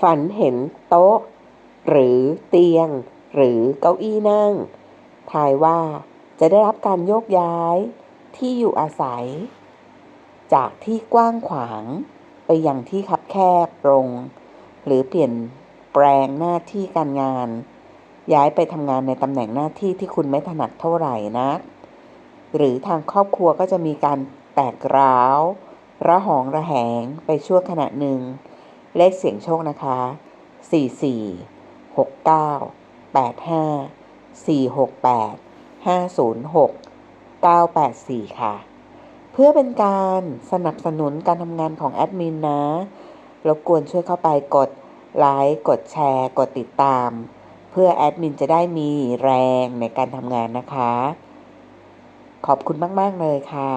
ฝันเห็นโต๊ะ หรือเตียง หรือเก้าอี้นั่ง ทายว่าจะได้รับการโยกย้ายที่อยู่อาศัย จากที่กว้างขวางไปยังที่คับแคบลง หรือเปลี่ยนแปลงหน้าที่การงาน ย้ายไปทำงานในตำแหน่งหน้าที่ที่คุณไม่ถนัดเท่าไหร่นะหรือทางครอบครัวก็จะมีการแตกร้าว ระหองระแหงไปชั่วขณะหนึ่ง เลขเสียงโชคนะคะ 44 69 85 468 506 984 ค่ะ เพื่อเป็นการสนับสนุนการทำงานของแอดมินนะ รบกวนช่วยเข้าไปกดไลค์กดแชร์ กดติดตาม เพื่อแอดมินจะได้มีแรงในการทำงานนะคะ ขอบคุณมาก ๆ เลยค่ะ